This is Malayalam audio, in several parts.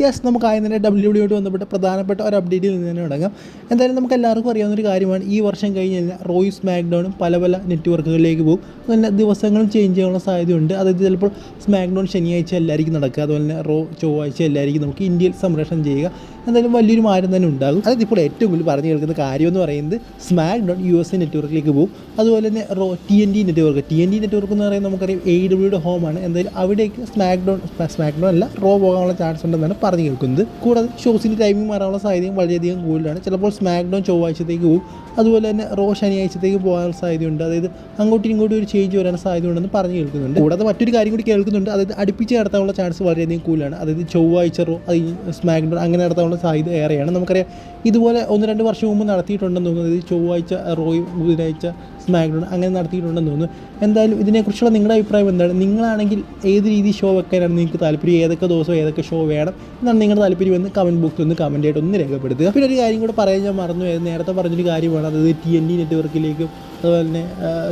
യെസ് നമുക്ക് ആദ്യം തന്നെ ഡബ്ല്യു ഡബ്ല്യുമായിട്ട് ബന്ധപ്പെട്ട പ്രധാനപ്പെട്ട ഒരു അപ്ഡേറ്റിൽ നിന്ന് തന്നെ തുടങ്ങാം. എന്തായാലും നമുക്ക് എല്ലാവർക്കും അറിയാവുന്ന ഒരു കാര്യമാണ്. ഈ വർഷം കഴിഞ്ഞ് കഴിഞ്ഞാൽ റോയ്സ് മാക്ഡോണും പല പല നെറ്റ്വർക്കുകളിലേക്ക് പോകും. അതുപോലെ ദിവസങ്ങളും ചേഞ്ച് ചെയ്യാനുള്ള സാധ്യതയുണ്ട്. അതായത് ചിലപ്പോൾ സ്മാക്ഡൗൺ ശനിയാഴ്ച എല്ലായിരിക്കും നടക്കുക. അതുപോലെ തന്നെ റോ ചൊവ്വാഴ്ച എല്ലായിരിക്കും നമുക്ക് ഇന്ത്യയിൽ സംപ്രേഷണം ചെയ്യുക. എന്തായാലും വലിയൊരു മാറ്റം തന്നെ ഉണ്ടാകും. അതായത് ഇപ്പോൾ ഏറ്റവും കൂടുതൽ പറഞ്ഞു കേൾക്കുന്ന കാര്യം എന്ന് പറയുന്നത് SmackDown U S A നെറ്റ്വർക്കിലേക്ക് പോകും. അതുപോലെ തന്നെ Raw T N T network T N T network എന്ന് പറയുന്നത് നമുക്കറിയാം എ ഡബ്ല്യൂയുടെ ആണ്. എന്തായാലും അവിടേക്ക് സ്മാക്ക് ഡോൺ സ്മാക്ക് ഡോൺ അല്ല റോ പോകാനുള്ള ചാൻസ് ഉണ്ടെന്നാണ് പറഞ്ഞു കേൾക്കുന്നത്. കൂടാതെ ഷോസിന്റെ ടൈമിംഗ് മാറാനുള്ള സാധ്യതയും വളരെയധികം കൂടുതലാണ്. ചിലപ്പോൾ സ്മാക്ക് ഡോൺ ചൊവ്വാഴ്ചത്തേക്ക് പോകും. അതുപോലെ തന്നെ റോ ശനിയാഴ്ചത്തേക്ക് പോകാനുള്ള സാധ്യതയുണ്ട്. അതായത് അങ്ങോട്ടും ഇങ്ങോട്ടും ഒരു ചേഞ്ച് വരാനുള്ള സാധ്യത ഉണ്ടെന്ന് പറഞ്ഞു കേൾക്കുന്നുണ്ട്. കൂടാതെ മറ്റൊരു കാര്യം കൂടി കേൾക്കുന്നുണ്ട്. അതായത് അടുപ്പിച്ച് നടത്താനുള്ള ചാൻസ് വളരെയധികം കൂടുതലാണ്. അതായത് ചൊവ്വാഴ്ച റോ അത് സ്മാക്ക് ഡോൺ അങ്ങനെ നടത്താനുള്ള സാധ്യത ഏറെയാണ്. നമുക്കറിയാം ഇതുപോലെ ഒന്ന് രണ്ട് വർഷം മുമ്പ് നടത്തിയിട്ടുണ്ടെന്ന് തോന്നുന്നു. ഇത് ചൊവ്വാഴ്ച റോയും ബുധനാഴ്ച സ്മാക്ഡൗൺ അങ്ങനെ നടത്തിയിട്ടുണ്ടെന്ന് തോന്നുന്നു. എന്തായാലും ഇതിനെക്കുറിച്ചുള്ള നിങ്ങളുടെ അഭിപ്രായം എന്താണ്? നിങ്ങളാണെങ്കിൽ ഏത് രീതി ഷോ വെക്കാനാണ് നിങ്ങൾക്ക് താല്പര്യം? ഏതൊക്കെ ദിവസം ഏതൊക്കെ ഷോ വേണം? എന്നാണ് നിങ്ങളുടെ താല്പര്യം എന്ന് കമന്റ് ബോക്സിൽ ഒന്ന് കമന്റ് ആയിട്ട് ഒന്ന് രേഖപ്പെടുത്തുക. പിന്നെ ഒരു കാര്യം കൂടെ പറയാൻ ഞാൻ മറന്നു നേരത്തെ പറഞ്ഞൊരു കാര്യമാണ്. അതായത് ടി എൻ ഡി നെറ്റ്വർക്കിലേക്കും അതുപോലെ തന്നെ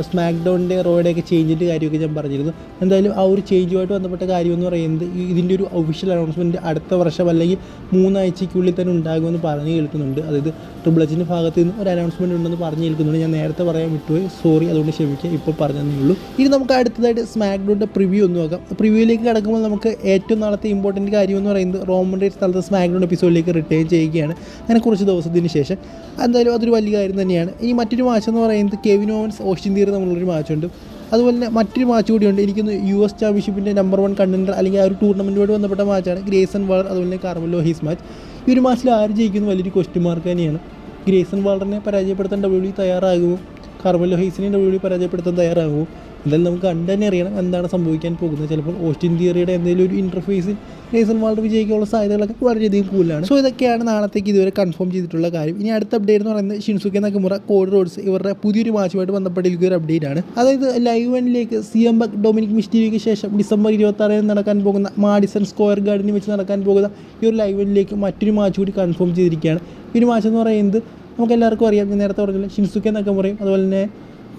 സ്മാക്ഡൗണിന്റെ റോയുടെയൊക്കെ ചേഞ്ചിന്റെ കാര്യമൊക്കെ ഞാൻ പറഞ്ഞിരുന്നു. എന്തായാലും ആ ഒരു ചേഞ്ചുമായിട്ട് ബന്ധപ്പെട്ട കാര്യം എന്ന് പറയുന്നത് ഇതിന്റെ ഒരു ഒഫീഷ്യൽ അനൗൺസ്മെന്റ് അടുത്ത വർഷം അല്ലെങ്കിൽ മൂന്നാഴ്ചയ്ക്കുള്ളിൽ തന്നെ ഉണ്ടാകുമെന്ന് പറഞ്ഞു കേൾക്കുന്നുണ്ട്. അതായത് ട്രിപ്പിൾ എച്ചിന്റെ ഭാഗത്ത് നിന്ന് ഒരു അനൗൺസ്മെന്റ് ഉണ്ടെന്ന് പറഞ്ഞു കേൾക്കുന്നുണ്ട്. ഞാൻ നേരത്തെ പറയാൻ വിട്ടുപോയി. സോറി അതുകൊണ്ട് ക്ഷമിക്കുക ഇപ്പോൾ പറഞ്ഞതേ ഉള്ളൂ. ഇനി നമുക്ക് അടുത്തതായിട്ട് സ്മാക്ക് ഡോണിന്റെ പ്രിവ്യൂ ഒന്ന് നോക്കാം. പ്രിവ്യൂയിലേക്ക് കിടക്കുമ്പോൾ നമുക്ക് ഏറ്റവും നാളത്തെ ഇമ്പോർട്ടന്റ് കാര്യം എന്ന് പറയുന്നത് റോമൻ റേറ്റ് സ്ഥലത്ത് സ്മാക്ക് ഡോൺ എപ്പിസോഡിലേക്ക് റിട്ടേൺ ചെയ്യുകയാണ്. അങ്ങനെ കുറച്ച് ദിവസത്തിന് ശേഷം. എന്തായാലും അതൊരു വലിയ കാര്യം തന്നെയാണ്. ഇനി മറ്റൊരു മാച്ച് എന്ന് പറയുന്നത് കെവിൻ ഓവൻസ് ഓസ്റ്റിൻ തീർ തമ്മിലുള്ളൊരു മാച്ചുണ്ട് അതുപോലെ തന്നെ മറ്റൊരു മാച്ച് കൂടിയുണ്ട് എനിക്കൊന്ന് യു എസ് ചാമ്പ്യൻഷിപ്പിന്റെ നമ്പർ വൺ കണ്ടൻഡർ അല്ലെങ്കിൽ ആ ഒരു ടൂർണമെന്റുമായിട്ട് ബന്ധപ്പെട്ട മാച്ചാണ് ഗ്രേസൺ വാളർ അതുപോലെ തന്നെ കാർമലോ ഹീസ് മാച്ച് ഈ ഒരു മാച്ചിൽ ആര് ജയിക്കുന്ന വലിയൊരു ക്വസ്റ്റ്യൻ മാർക്ക് തന്നെയാണ്. ഗ്രേസൺ വാൾഡറിനെ പരാജയപ്പെടുത്താൻ ഡബ്ല്യു തയ്യാറാകുമോ? കാർമലോ ഹൈസിനെ ഡബ്ല്യു പരാജയപ്പെടുത്താൻ തയ്യാറാകുമോ? എന്തായാലും നമുക്ക് കണ്ടു തന്നെ അറിയണം. എന്താണ് സംഭവിക്കാൻ പോകുന്നത്? ചിലപ്പോൾ ഓസ്റ്റിൻ തിയറിയുടെ എന്തെങ്കിലും ഒരു ഇന്റർഫേസിൽ ഗ്രേസൺ വാൾഡ് വിജയിക്കാനുള്ള സാധ്യതകളൊക്കെ വളരെയധികം കൂടുതലാണ്. സോ ഇതൊക്കെയാണ് നാളത്തേക്ക് ഇതുവരെ കൺഫേം ചെയ്തിട്ടുള്ള കാര്യം. ഇനി അടുത്ത അപ്ഡേറ്റ് എന്ന് പറയുന്നത് ഷിൻസുക്കെ നക്കുമുറ കോഡ് റോഡ്സ് ഇവരുടെ പുതിയൊരു മാച്ചുമായിട്ട് ബന്ധപ്പെട്ടിരിക്കുന്ന ഒരു അപ്ഡേറ്റ് ആണ്. അതായത് ലൈവ് വണ്ണിലേക്ക് സി എം ബക് ഡൊമിനിക് മിസ്റ്റീവിക്ക് ശേഷം ഡിസംബർ ഇരുപത്തി ആറിന് നടക്കാൻ പോകുന്ന മാഡിസൺ സ്ക്വയർ ഗാർഡനിൽ വെച്ച് നടക്കാൻ പോകുന്ന ഈ ഒരു ലൈവ് വണ്ണിലേക്ക് മറ്റൊരു മാച്ച് കൂടി കൺഫേം ചെയ്തിരിക്കുകയാണ്. ഈ ഒരു മാച്ച് എന്ന് പറയുന്നത് നമുക്ക് എല്ലാവർക്കും അറിയാം. ഞാൻ നേരത്തെ പറഞ്ഞില്ല ഷിൻസുക്കെ നക്കുമുറയും അതുപോലെ തന്നെ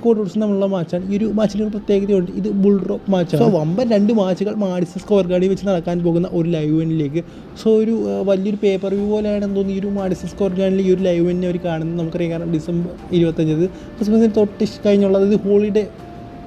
കോട്ടൂർസ് തമ്മിലുള്ള മാച്ചാണ്. ഈ ഒരു മാച്ചിന് ഒരു പ്രത്യേകതയുണ്ട്. ഇത് ബുൾ ഡ്രോപ്പ് മാച്ചാണ്. സോ വമ്പൻ രണ്ട് മാച്ചുകൾ മാഡിസൺ സ്ക്വയർ ഗാർഡിൽ വെച്ച് നടക്കാൻ പോകുന്ന ഒരു ലൈവ് ഇവന്റിലേക്ക് സോ ഒരു വലിയൊരു പേപ്പർ വ്യൂ പോലെയാണെന്ന് തോന്നുന്നു ഈ ഒരു മാഡിസൺ സ്ക്വയർ ഗാർഡിൽ ഈ ഒരു ലൈവ് ഇവന്റിനെ അവർ കാണുന്നത്. നമുക്കറിയാം കാരണം ഡിസംബർ ഇരുപത്തഞ്ചത് ക്രിസ്മസിന് തൊട്ട് കഴിഞ്ഞുള്ള അതായത് ഹോളിഡേ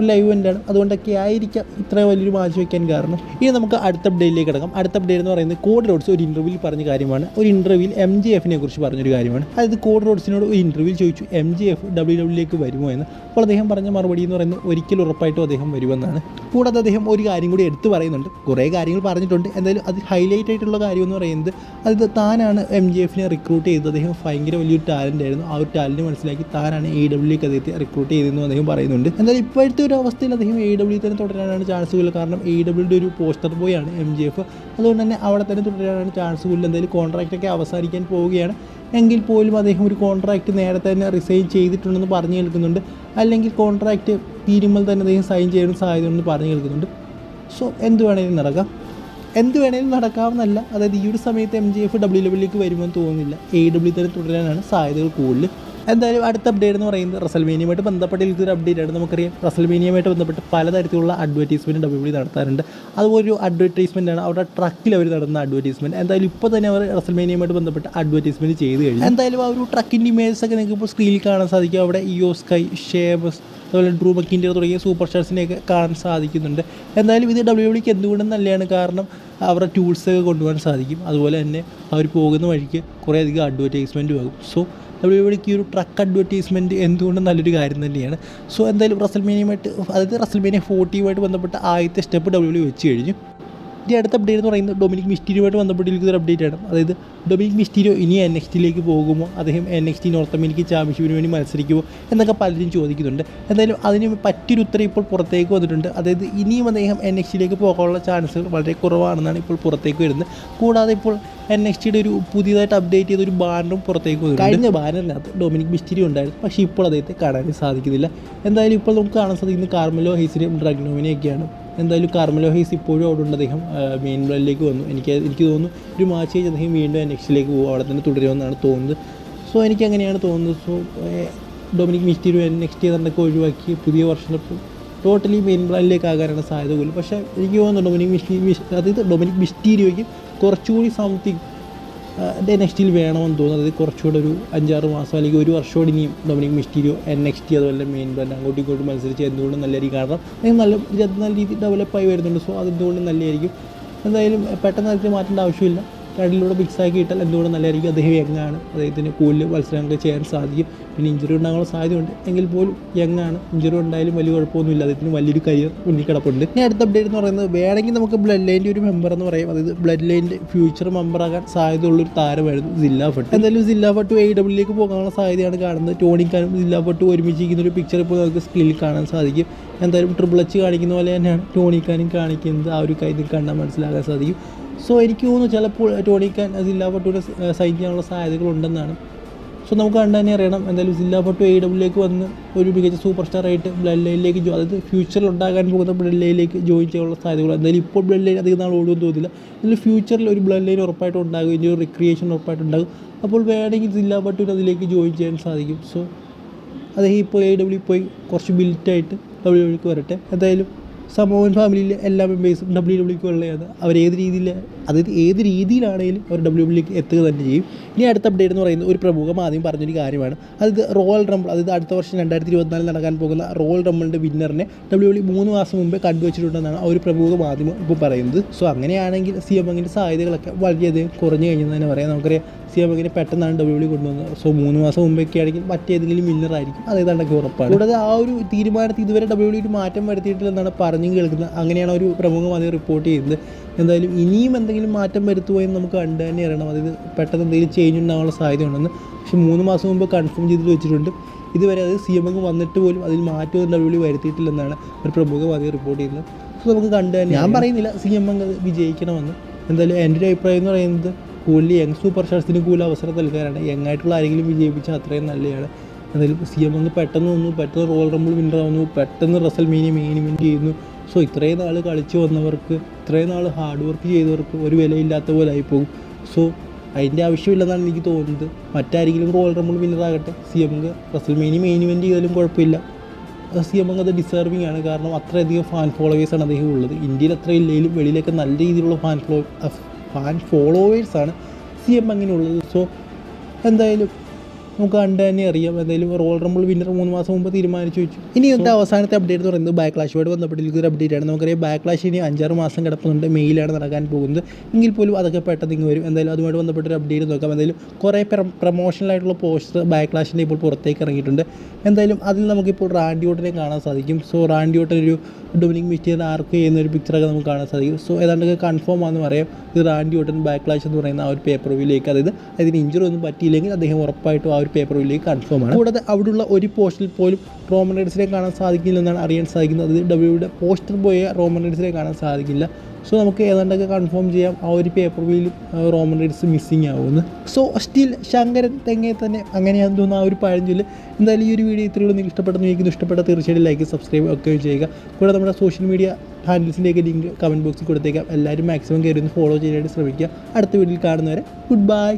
ലൈവ് ഇവന്റാണ് അതുകൊണ്ടൊക്കെ ആയിരിക്കാം ഇത്ര വലിയൊരു മാച്ച് വയ്ക്കാൻ കാരണം. ഇനി നമുക്ക് അടുത്ത അപ്ഡേറ്റിലേക്ക് കിടക്കാം. അടുത്ത അപ്ഡേറ്റ് എന്ന് പറയുന്നത് കോഡ് റോഡ്സ് ഒരു ഇന്റർവ്യൂവിൽ പറഞ്ഞ കാര്യമാണ്. ഒരു ഇന്റർവ്യൂവിൽ എം ജി എഫിനെ കുറിച്ച് പറഞ്ഞൊരു കാര്യമാണ്. അതായത് കോഡ് റോഡ്സിനോട് ഒരു ഇന്റർവ്യൂവിൽ ചോദിച്ചു എം ജി എഫ് ഡബ്ല്യു ഡബ്ല്യൂയിലേക്ക് വരുമോ എന്ന്. അപ്പോൾ അദ്ദേഹം പറഞ്ഞ മറുപടി എന്ന് പറയുന്നത് ഒരിക്കലും ഉറപ്പായിട്ടും അദ്ദേഹം വരുമെന്നാണ്. കൂടാതെ അദ്ദേഹം ഒരു കാര്യം കൂടി എടുത്തു പറയുന്നുണ്ട്. കുറേ കാര്യങ്ങൾ പറഞ്ഞിട്ടുണ്ട്. എന്തായാലും അത് ഹൈലൈറ്റ് ആയിട്ടുള്ള കാര്യം എന്ന് പറയുന്നത് അത് താനാണ് എം ജി എഫിനെ റിക്രൂട്ട് ചെയ്തത്. അദ്ദേഹം ഭയങ്കര വലിയൊരു ടാലന്റ് ആയിരുന്നു. ആ ഒരു ടാലന്റ് മനസ്സിലാക്കി താനാണ് എ ഡബ്ല്യൂക്ക് അദ്ദേഹത്തെ റിക്രൂട്ട് ചെയ്തതെന്ന് അദ്ദേഹം പറയുന്നുണ്ട്. എന്തായാലും ഇപ്പോഴത്തെ ഒരു അവസ്ഥയിൽ അദ്ദേഹം എ ഡബ്ല്യു തന്നെ തുടരാനാണ് ചാൻസ് കൂടുതൽ കാരണം എ ഡബ്ല്യുടെ ഒരു പോസ്റ്റർ ബോയ് ആണ് എം ജി എഫ് അതുകൊണ്ട് തന്നെ അവിടെ തന്നെ തുടരാനാണ് ചാൻസ് കൂടുതൽ എന്തായാലും കോൺട്രാക്റ്റൊക്കെ അവസാനിക്കാൻ പോവുകയാണ്. എങ്കിൽ പോലും അദ്ദേഹം ഒരു കോൺട്രാക്റ്റ് നേരത്തെ തന്നെ റിസൈൻ ചെയ്തിട്ടുണ്ടെന്ന് പറഞ്ഞു കേൾക്കുന്നുണ്ട്. അല്ലെങ്കിൽ കോൺട്രാക്റ്റ് തീരുമ്പോൾ തന്നെ അദ്ദേഹം സൈൻ ചെയ്യാൻ സാധ്യതയുണ്ടെന്ന് പറഞ്ഞു കേൾക്കുന്നുണ്ട്. സോ എന്ത് വേണമെങ്കിലും നടക്കാം. എന്ത് വേണേലും നടക്കാവുന്നല്ല അതായത് ഈ ഒരു സമയത്ത് എം ജി എഫ് ഡബ്ല്യു ഡബ്ല്യൂക്ക് വരുമെന്ന് തോന്നുന്നില്ല. എ ഡബ്ല്യു തന്നെ തുടരാനാണ് സാധ്യതകൾ കൂടുതൽ. എന്തായാലും അടുത്ത അപ്ഡേറ്റ് എന്ന് പറയുന്നത് റസൽമേനിയുമായിട്ട് ബന്ധപ്പെട്ട ഒരു അപ്ഡേറ്റ് ആണ് നമുക്കറിയാം. റസൽമേനിയുമായിട്ട് ബന്ധപ്പെട്ട് പലതരത്തിലുള്ള അഡ്വർടൈസ്മെന്റ് ഡബ്ല്യു ഡി നടത്താറുണ്ട്. അതുപോലെ ഒരു അഡ്വർടൈസ്മെന്റ് ആണ്. അവരുടെ ട്രക്കിൽ അവർ നടന്ന അഡ്വർടൈസ്മെന്റ് എന്തായാലും ഇപ്പോൾ തന്നെ അവർ റസൽമേനിയുമായിട്ട് ബന്ധപ്പെട്ട് അഡ്വർടൈസ്മെന്റ് ചെയ്ത് കഴിഞ്ഞു. എന്തായാലും ആ ഒരു ട്രക്കിന്റെ ഇമേജസ് ഒക്കെ നിങ്ങൾക്ക് ഇപ്പോൾ സ്ക്രീനിൽ കാണാൻ സാധിക്കും. അവിടെ ഇയോ സ്കൈ ഷേബസ് അതുപോലെ ഡ്രൂ മക്കിന്റെ തുടങ്ങിയ സൂപ്പർ സ്റ്റാർസിനെയൊക്കെ കാണാൻ സാധിക്കുന്നുണ്ട്. എന്തായാലും ഇത് ഡബ്ല്യു ഡബ്ല്യൂക്ക് എന്തുകൊണ്ടും നല്ലതാണ്. കാരണം അവരുടെ ടൂൾസൊക്കെ കൊണ്ടുപോകാൻ സാധിക്കും. അതുപോലെ തന്നെ അവർ പോകുന്ന വഴിക്ക് കുറേയധികം അഡ്വർടൈസ്മെന്റും ആകും. സോ ഡബ്ല്യു ഡബ്ല്യൂക്ക് ഈ ഒരു ട്രക്ക് അഡ്വർടൈസ്മെന്റ് എന്തുകൊണ്ടും നല്ലൊരു കാര്യം തന്നെയാണ്. സോ എന്തായാലും റസൽമേനിയുമായിട്ട് അതായത് റസൽമേനിയ ഫോർട്ടിയുമായിട്ട് ബന്ധപ്പെട്ട ആദ്യത്തെ സ്റ്റെപ്പ് ഡബ്ല്യു ഡബ്ല്യു വെച്ച് കഴിഞ്ഞു. ഇനി അടുത്ത അപ്ഡേറ്റ് എന്ന് പറയുന്നത് ഡൊമിനിക് മിസ്റ്റീരിയുമായിട്ട് ബന്ധപ്പെട്ടിരിക്കുന്ന ഒരു അപ്ഡേറ്റ് ആണ്. അതായത് ഡൊമിനിക് മിസ്റ്റീരിയോ ഇനി എൻ എക്സ് ടിയിലേക്ക് പോകുമോ? അദ്ദേഹം N X T North American ചാമ്പ്യൻഷിപ്പിന് വേണ്ടി മത്സരിക്കുമോ? എന്നൊക്കെ പലരും ചോദിക്കുന്നുണ്ട്. എന്തായാലും അതിന് പറ്റിയൊരു ഉത്തരം ഇപ്പോൾ പുറത്തേക്ക് വന്നിട്ടുണ്ട്. അതായത് ഇനിയും അദ്ദേഹം എൻ എക്സ് ടിയിലേക്ക് പോകാനുള്ള ചാൻസുകൾ വളരെ കുറവാണെന്നാണ് ഇപ്പോൾ പുറത്തേക്ക് വരുന്നത്. കൂടാതെ ഇപ്പോൾ എൻ എക്സ് ടിയുടെ ഒരു പുതിയതായിട്ട് അപ്ഡേറ്റ് ചെയ്ത ഒരു ബാനറും പുറത്തേക്ക് വരും കഴിഞ്ഞ ബാനറിനകത്ത് ഡൊമിനിക് മിസ്റ്റീരിയോ ഉണ്ടായിരുന്നു. പക്ഷേ ഇപ്പോൾ അദ്ദേഹത്തെ കാണാൻ സാധിക്കുന്നില്ല. എന്തായാലും ഇപ്പോൾ നമുക്ക് കാണാൻ സാധിക്കുന്നത് കാർമലോ ഹെയ്സിനെയും ഡ്രഗ്നോവിനെയൊക്കെയാണ് എന്തായാലും കാർമലോ ഹീസ് ഇപ്പോഴും അവിടെ ഉണ്ട്. അദ്ദേഹം മെയിൻ ബ്ലഡിലേക്ക് വന്നു. എനിക്ക് എനിക്ക് തോന്നുന്നു ഒരു മാച്ച് കഴിഞ്ഞ് അദ്ദേഹം വീണ്ടും എക്സിലേക്ക് പോകും. അവിടെ തന്നെ തുടരുമെന്നാണ് തോന്നുന്നത്. സോ എനിക്ക് അങ്ങനെയാണ് തോന്നുന്നത്. So Dominik Mysterio N next എന്നൊക്കെ ഒഴിവാക്കി പുതിയ വർഷം ടോട്ടലി മെയിൻ ബ്ലാൻഡിലേക്ക് ആകാനാണ് സാധ്യത പോലും പക്ഷേ എനിക്ക് തോന്നുന്നു ഡൊമിനിക് മിസ്റ്റി മിസ് അതായത് ഡൊമിനിക് മിസ്റ്റീരിയോയ്ക്ക് കുറച്ചുകൂടി സംതിങ് എൻ എക്സ് ടിയിൽ വേണമെന്ന് തോന്നുന്നത് കുറച്ചുകൂടെ ഒരു അഞ്ചാറ് മാസം അല്ലെങ്കിൽ ഒരു വർഷത്തോടെ ഇനിയും ഡൊമിനിക് മിസ്റ്റീരിയോ എൻ എക്സ് അതുപോലെ മെയിൻ ബ്രാൻഡ് അങ്ങോട്ടും ഇങ്ങോട്ടും മത്സരിച്ച് എന്തുകൊണ്ടും നല്ലതായിരിക്കും കാരണം അതിന് നല്ല നല്ല രീതിയിൽ ഡെവലപ്പായി വരുന്നുണ്ട്. സോ അതെന്തുകൊണ്ടും നല്ലതായിരിക്കും. എന്തായാലും പെട്ടെന്ന് അതിൽ മാറ്റേണ്ട ആവശ്യമില്ല. മിക്സ് ആക്കി ഇട്ടാൽ എന്തുകൊണ്ട് നല്ലതായിരിക്കും. അദ്ദേഹം യങ്ങാണ്. അദ്ദേഹത്തിന് കൂടുതൽ മത്സരങ്ങൾക്ക് ചെയ്യാൻ സാധിക്കും. പിന്നെ ഇഞ്ചുറി ഉണ്ടാകാനുള്ള സാധ്യതയുണ്ട്. എങ്കിൽ പോലും യങ്ങാണ്. ഇഞ്ചുറി ഉണ്ടായാലും വലിയ കുഴപ്പമൊന്നുമില്ല. അദ്ദേഹത്തിന് വലിയൊരു കരിയർ മുന്നിൽ കിടപ്പുണ്ട്. ഇനി അടുത്ത അപ്ഡേറ്റ് എന്ന് പറയുന്നത് വേണമെങ്കിൽ നമുക്ക് ബ്ലഡ് ലൈന്റെ ഒരു മെമ്പർ എന്ന് പറയും. അതായത് ബ്ലഡ് ലൈന്റെ ഫ്യൂച്ചർ മെമ്പറാകാൻ സാധ്യതയുള്ളൊരു താരമായിരുന്നു ജില്ലാ ഫട്ട് എന്തായാലും ജില്ലാ ഫട്ട് എ ഡബ്ല്യൂലേക്ക് പോകാനുള്ള സാധ്യതയാണ് കാണുന്നത്. ടോണിക്കാനും ജില്ലാ ഫട്ട് ഒരുമിച്ചിരിക്കുന്ന ഒരു പിക്ചർ ഇപ്പോൾ നമുക്ക് സ്ക്രീനിൽ കാണാൻ സാധിക്കും. എന്തായാലും ട്രിപ്പിൾ എച്ച് കാണിക്കുന്ന പോലെ തന്നെയാണ് ടോണിക്കാനും കാണിക്കുന്നത്. ആ ഒരു കാര്യം കണ്ടാൽ മനസ്സിലാക്കാൻ സാധിക്കും. സോ എനിക്ക് തോന്നുന്നു ചിലപ്പോൾ ടോണിക്കാൻ ജില്ലാ പട്ടുവിനെ സഹിക്കാനുള്ള സാധ്യതകളുണ്ടെന്നാണ് സോ നമുക്ക് കണ്ടു തന്നെ അറിയണം എന്തായാലും ജില്ലാ പട്ടു എ ഡബ്ല്യൂലേക്ക് വന്ന് ഒരു മികച്ച സൂപ്പർ സ്റ്റാർ ആയിട്ട് ബ്ലഡ് ലൈനിലേക്ക് അതായത് ഫ്യൂച്ചറിൽ ഉണ്ടാകാൻ പോകുന്ന ബ്ലഡ് ലൈനിലേക്ക് ജോയിൻ ചെയ്യാനുള്ള സാധ്യതകൾ എന്തായാലും ഇപ്പോൾ ബ്ലഡ് ലൈൻ അധികം നാൾ ഓടുമെന്ന് തോന്നില്ല എന്നാലും ഫ്യൂച്ചറിൽ ഒരു ബ്ലഡ് ലൈൻ ഉറപ്പായിട്ട് ഉണ്ടാകും ഇനി ഒരു റിക്രിയേഷൻ ഉറപ്പായിട്ട് ഉണ്ടാകും. അപ്പോൾ വേണമെങ്കിൽ ജില്ലാ പട്ടുവിന് അതിലേക്ക് ജോയിൻ ചെയ്യാൻ സാധിക്കും. സോ അദ്ദേഹം ഇപ്പോൾ എ ഡബ്ല്യു പോയി കുറച്ച് ബിൽറ്റായിട്ട് ഡബ്ല്യുക്ക് വരട്ടെ. എന്തായാലും സമോവൻ ഫാമിലിയിലെ എല്ലാ മെമ്പേഴ്സും ഡബ്ല്യു ഡബ്ല്യുക്ക് ഉള്ളതാണ്. അവർ ഏത് രീതിയിൽ അതായത് ഏത് രീതിയിലാണെങ്കിലും അവർ ഡബ്ല്യു ഡബ്ല്യുക്ക് എത്തുക തന്നെ ചെയ്യും. ഇനി അടുത്ത അപ്ഡേറ്റ് എന്ന് പറയുന്നത് ഒരു പ്രമുഖ ആദ്യം പറഞ്ഞൊരു കാര്യമാണ്. അതായത് റോയൽ റംബിൾ അതായത് അടുത്ത വർഷം രണ്ടായിരത്തി ഇരുപത്തിനാലിൽ നടക്കാൻ പോകുന്ന റോയൽ റംബിളിന്റെ വിന്നറിനെ ഡബ്ല്യു ഡബ്ല്യു മൂന്ന് മാസം മുമ്പേ കണ്ടുവച്ചിട്ടുണ്ടെന്നാണ് ഒരു പ്രമുഖ മാധ്യമം ഇപ്പോൾ പറയുന്നത്. സോ അങ്ങനെയാണെങ്കിൽ സി എം എങ്ങിന്റെ സാധ്യതകളൊക്കെ വളരെയധികം കുറഞ്ഞു കഴിഞ്ഞെന്ന് തന്നെ പറയാം. നമുക്കറിയാം സി എം എങ്ങിനെ പെട്ടെന്നാണ് ഡബ്ല്യു ഡബ്ല്യു കൊണ്ടുവന്നത് സോ മൂന്ന് മാസം മുമ്പൊക്കെ ആണെങ്കിൽ മറ്റേതെങ്കിലും വിന്നർ ആയിരിക്കും. അത് ഏതാണ്ടൊക്കെ ഉറപ്പാണ്. കൂടാതെ ആ ഒരു തീരുമാനത്തിൽ ഇതുവരെ ഡബ്ല്യു ഡബ്ല്യു ഒരു മാറ്റം വരുത്തിയിട്ടില്ലെന്നാണ് പറഞ്ഞു കേൾക്കുന്നത്. അങ്ങനെയാണ് ഒരു പ്രമുഖ മാധ്യമം റിപ്പോർട്ട് ചെയ്യുന്നത്. എന്തായാലും ഇനിയും എന്തെങ്കിലും മാറ്റം വരുത്തുമോ എന്ന് നമുക്ക് കണ്ടു തന്നെ അറിയണം. അതായത് പെട്ടെന്ന് എന്തെങ്കിലും ചേഞ്ച് ഉണ്ടാകാനുള്ള സാധ്യത ഉണ്ടെന്ന് പക്ഷേ മൂന്ന് മാസം മുമ്പ് കൺഫേം ചെയ്തിട്ട് വെച്ചിട്ടുണ്ട്. ഇതുവരെ അത് സി എം വന്നിട്ട് പോലും അതിൽ മാറ്റം ഡബ്ല്യു ഡബ്ല്യു വരുത്തിയിട്ടില്ലെന്നാണ് ഒരു പ്രമുഖ മാധ്യമം റിപ്പോർട്ട് ചെയ്യുന്നത്. സോ നമുക്ക് കണ്ടു തന്നെ ഞാൻ പറയുന്നില്ല സി എം വിജയിക്കണമെന്ന്. എന്തായാലും എന്റെ ഒരു അഭിപ്രായം എന്ന് പറയുന്നത് കൂടുതൽ യങ് സൂപ്പർ സ്റ്റാർസിന് കൂടുതൽ അവസരം നൽകാനാണ്. യങ് ആയിട്ടുള്ള ആരെങ്കിലും വിജയിപ്പിച്ചാൽ അത്രയും നല്ലതാണ് എന്തായാലും സി എം ഒന്ന് പെട്ടെന്ന് വന്നു പെട്ടെന്ന് റോൾ റംബിൾ വിന്നർ ആവുന്നു പെട്ടെന്ന് റസൽ മീനി മെയിൻ ചെയ്യുന്നു. സോ ഇത്രയും നാൾ കളിച്ച് വന്നവർക്ക് ഇത്രയും നാൾ ഹാർഡ് വർക്ക് ചെയ്തവർക്ക് ഒരു വിലയില്ലാത്ത പോലെ ആയിപ്പോകും. സോ അതിന്റെ ആവശ്യമില്ലെന്നാണ് എനിക്ക് തോന്നുന്നത്. മറ്റാരെങ്കിലും റോൾ റംബിൾ വിന്നറാകട്ടെ സി എം റസൽ മീനി മെയിൻ ഇവന്റ് ചെയ്താലും കുഴപ്പമില്ല. സി എം അത് ഡിസേർവിംഗ് ആണ്. കാരണം അത്രയധികം ഫാൻ ഫോളോവേഴ്സാണ് അദ്ദേഹം ഉള്ളത്. ഇന്ത്യയിൽ അത്ര ഇല്ലെങ്കിലും വെളിയിലൊക്കെ നല്ല രീതിയിലുള്ള ഫാൻ ഫ്ലോ ഫാൻ ഫോളോവേഴ്സാണ് സി എം അങ്ങനെയുള്ളത്. സോ എന്തായാലും നമുക്ക് കണ്ട് തന്നെ അറിയാം. എന്തായാലും റോൾ റംബിൾ വിന്നർ മൂന്ന് മാസം മുമ്പ് തീരുമാനിച്ചു വെച്ചു. ഇനി എന്താ അവസാനത്തെ അപ്ഡേറ്റ് എന്ന് പറയുന്നത് ബാക്ക്ലാഷുമായിട്ട് ബന്ധപ്പെട്ടിരിക്കുന്ന ഒരു അപ്ഡേറ്റ് ആണ്. നമുക്കറിയാം ബാക്ക്ലാഷ് ഇനി അഞ്ചാറ് മാസം കിടക്കുന്നുണ്ട്. മെയിലാണ് നടക്കാൻ പോകുന്നത്. എങ്കിൽ പോലും അതൊക്കെ പെട്ടെന്ന് ഇങ്ങ് വരും. എന്തായാലും അതുമായിട്ട് ബന്ധപ്പെട്ടൊരു അപ്ഡേറ്റ് നോക്കാം. എന്തായാലും കുറേ പ്രൊമോഷണലായിട്ടുള്ള പോസ്റ്റർ ബാക്ക്ലാഷിന്റെ ഇപ്പോൾ പുറത്തേക്ക് ഇറങ്ങിയിട്ടുണ്ട്. എന്തായാലും അതിൽ നമുക്കിപ്പോൾ റാൻഡി ഓട്ടനെ കാണാൻ സാധിക്കും. സോ റാൻഡി ഓട്ടൻ ഒരു ഡൊമിനിക് മിസ്റ്റീർ ആർക്ക് ചെയ്യുന്ന ഒരു പിക്ചറൊക്കെ നമുക്ക് കാണാൻ സാധിക്കും. സോ ഏതാണ്ടൊക്കെ കൺഫേം ആണെന്ന് പറയാം. ഇത് റാൻഡി ഓട്ടൻ ബാക്ക്ലാഷ് എന്ന് പറയുന്ന ആ ഒരു പേപ്പർ വ്യൂയിലേക്ക് അതായത് അതിന് ഇഞ്ചുറി ഒന്നും പറ്റിയില്ലെങ്കിൽ അദ്ദേഹം ഉറപ്പായിട്ടും ആ ഒരു പേപ്പർ വലിയ കൺഫേം ആണ്. കൂടാതെ അവിടെയുള്ള ഒരു പോസ്റ്റിൽ പോലും റോമൻ റൈഡ്സിനെ കാണാൻ സാധിക്കില്ലെന്നാണ് അറിയാൻ സാധിക്കുന്നത്. അത് ഡബ്ല്യൂയുടെ പോസ്റ്റർ പോയ റോമൻ റൈഡ്സിനെ കാണാൻ സാധിക്കില്ല. സോ നമുക്ക് ഏതാണ്ടൊക്കെ കൺഫേം ചെയ്യാം. ആ ഒരു പേപ്പർ വ്യൂയിൽ റോമൻ റൈഡ്സ് മിസ്സിങ് ആവുമെന്ന്. സോ സ്റ്റിൽ ശങ്കരൻ തെങ്ങെ തന്നെ അങ്ങനെയാണെന്ന് തോന്നുന്ന ആ ഒരു പഴഞ്ചൊല്ല്. എന്തായാലും ഈ ഒരു വീഡിയോ ഇത്രയുള്ളൂ നിങ്ങൾക്ക് ഇഷ്ടപ്പെട്ടെന്ന് എനിക്ക് ഇഷ്ടപ്പെട്ട തീർച്ചയായിട്ടും ലൈക്ക് സബ്സ്ക്രൈബ് ഒക്കെ ചെയ്യുക. കൂടെ നമ്മുടെ സോഷ്യൽ മീഡിയ ഹാൻഡിൽസിന്റെയൊക്കെ ലിങ്ക് കമന്റ് ബോക്സിൽ കൊടുത്തേക്കാം. എല്ലാവരും മാക്സിമം കയറി ഒന്ന് ഫോളോ ചെയ്യാനായിട്ട് ശ്രമിക്കുക. അടുത്ത വീഡിയോയിൽ കാണുന്നവരെ ഗുഡ് ബൈ